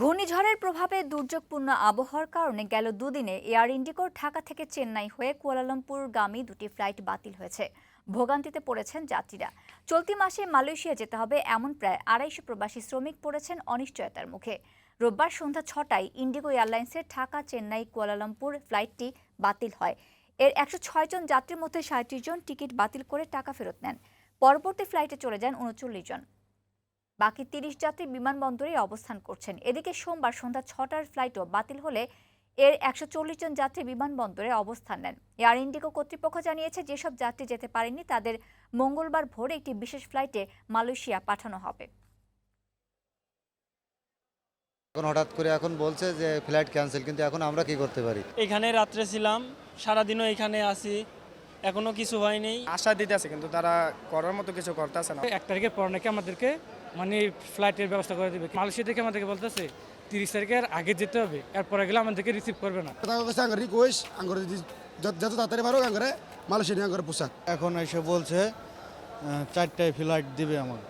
ঘূর্ণিঝড়ের প্রভাবে দুর্যোগপূর্ণ আবহাওয়ার কারণে গেল দুদিনে এয়ার ইন্ডিগোর ঢাকা থেকে চেন্নাই হয়ে কুয়ালালামপুর গামী দুটি ফ্লাইট বাতিল হয়েছে। ভোগান্তিতে পড়েছেন যাত্রীরা। চলতি মাসে মালয়েশিয়া যেতে হবে এমন প্রায় আড়াইশো প্রবাসী শ্রমিক পড়েছেন অনিশ্চয়তার মুখে। রোববার সন্ধ্যা ছটায় ইন্ডিগো এয়ারলাইন্সের ঢাকা, চেন্নাই, কুয়ালালামপুর ফ্লাইটটি বাতিল হয়। এর একশো ছয় জন যাত্রীর মধ্যে সাঁত্রিশ জন টিকিট বাতিল করে টাকা ফেরত নেন। পরবর্তী ফ্লাইটে চলে যান উনচল্লিশ জন। বাকি তিরিশ যাত্রী বিমানবন্দরে অবস্থান করছেন। এদিকে সোমবার সন্ধ্যা ছটার ফ্লাইটও বাতিল হলে এর একশো চল্লিশ জন যাত্রী বিমানবন্দরে অবস্থান নেন। এয়ার ইন্ডিগো কর্তৃপক্ষ জানিয়েছে যেসব যাত্রী যেতে পারেননি তাদের মঙ্গলবার ভোরে একটি বিশেষ ফ্লাইটে মালয়েশিয়া পাঠানো হবে। এখন হঠাৎ করে এখন বলছে যে ফ্লাইট ক্যান্সেল কিন্তু এখন আমরা কি করতে পারি? এখানে রাত্রে ছিলাম সারাদিনও এখানে আছি। এখনও কিছু হয়নি। আশা দিতেছে কিন্তু তারা করার মতো কিছু করতেছে না। এক তারিখের পর নাকি আমাদেরকে মানে ফ্লাইটের ব্যবস্থা করে দেবে। মালয়েশিয়া থেকে আমাদেরকে বলতেছে তিরিশ তারিখের আগে যেতে হবে এরপরে গেলে আমাদেরকে রিসিভ করবে না। আঙ্গার রিকোয়েস্ট আঙ্গার যদি যত যত তাড়াতাড়ি পারো আঙ্গারে মালয়েশিয়া নিয়ে আঙ্গারে পোশাক এখন এসে বলছে চারটায় ফ্লাইট দিবে আমার।